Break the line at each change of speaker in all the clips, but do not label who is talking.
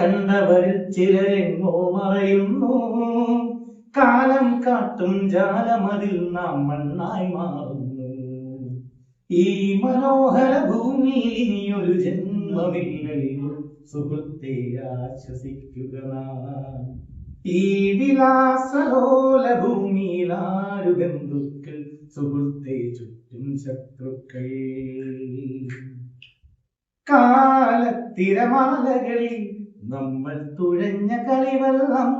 കണ്ടവരിൽ ചിലരെങ്ങോ മറയുന്നു. കാലം കാട്ടും ജാലമതിൽ നാം മണ്ണായി മാറുന്നു. ഈ മനോഹര ഭൂമിയിൽ ഇനിയൊരു ജന്മമില്ലല്ലോ സുഹൃത്തെ ആശ്വസിക്കുക നാം. ഈ വിലാസലോല ഭൂമിയിൽ ആരു ബന്ധുക്കൾ സുഹൃത്തെ ചുറ്റും ശത്രുക്കൾ? കാലത്തിരമാലകളിൽ നമ്മൾ തുഴഞ്ഞ കളിവെള്ളം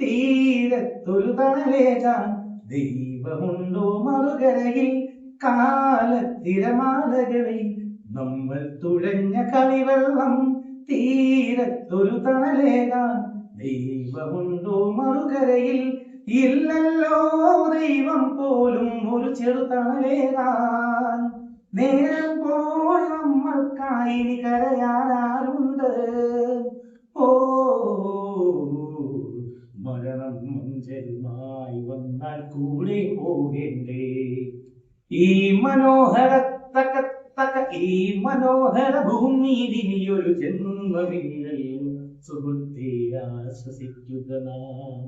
തീരത്തൊരു തണലേകാൻ ദൈവമുണ്ടോ മറുകരയിൽ കാലത്തിരമാലകളിൽ? നമ്മൾ തുഴഞ്ഞ കളിവെള്ളം തീരത്തൊരു തണലേകാൻ ദൈവമുണ്ടോ മറുകരയിൽ? ഇല്ലല്ലോ ദൈവം പോലും ഒരു ചെറുതണലേകാൻ നേരം പോയി നമ്മൾക്കായി ഇനി കൂടെ പോകേണ്ടേ ഈ മനോഹര തക തക ഈ മനോഹര ഭൂമി ഇനിയൊരു ജന്മമില്ലല്ലോ സുഹൃത്തെ ആശ്വസിക്കുക നാം.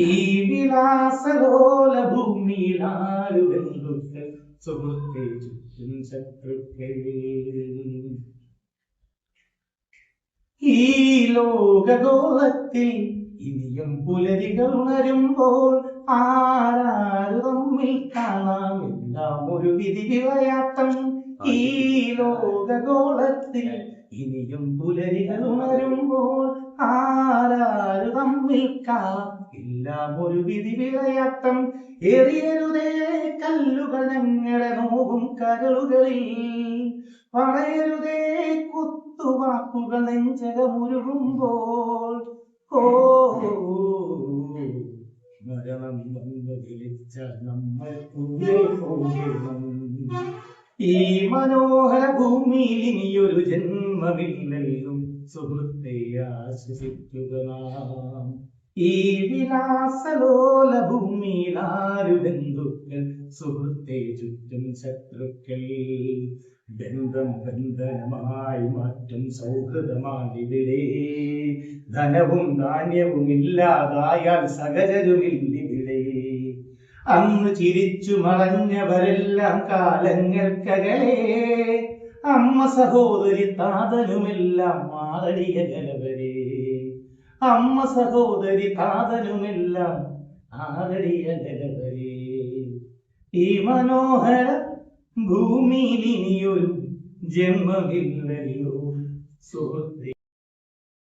ഈ വിലാസലോല ഭൂമിയിൽ ആരു ബന്ധുക്കൾ സുഹൃത്തെ ചുറ്റും ശത്രുക്കൾ ഈ ലോകഗോളത്തിൽ ഇനിയും പുലരികൾ ഉണരുമ്പോൾ ആരാര് തമ്മിൽ കാണാം എല്ലാം ഒരു വിധി വിളയാട്ടം ഈ ലോകഗോളത്തിൽ. ഇനിയും പുലരികൾ ഉണരുമ്പോൾ ആരാരും തമ്മിൽ കാണാം എല്ലാം ഒരു വിധി വിളയാട്ടം എറിയരുതേ കല്ലുകൾ ഞങ്ങളെ നോവും കരളുകളിൽ. വളയരുതേ കുത്തുവാക്കുകൾ നെഞ്ചകമുരുകുമ്പോൾ. ഓ. വിളിച്ച നമ്മൾ കൂടെ പോകണം ഈ മനോഹര ഭൂമിയിൽ ഇനിയൊരു ജന്മമില്ലല്ലോ സുഹൃത്തെ ആശ്വസിക്കുക നാം. ഈ വിലാസലോല ഭൂമിയിൽ ആരു ബന്ധുക്കൾ? സുഹൃത്തെ ചുറ്റും ശത്രുക്കൾ. ബന്ധം ബന്ധനമായി മാറ്റും സൗഹൃദമാണിവിടെ ധനവും ധാന്യവും ഇല്ലാതായാൽ സഹജരുമില്ലിവിടെ അന്ന് ചിരിച്ചു മറഞ്ഞവരെല്ലാം കാലങ്ങൾക്കകലെ അമ്മ സഹോദരി താതനുമെല്ലാം മാറിയ ഗലവരെ അമ്മ സഹോദരി താതനുമെല്ലാം ആറടിയ ഗലവരെ ഈ മനോഹര ഭൂമിയിൽ ഇനിയൊരു ജന്മമില്ലയോ സുഹൃത്തെ.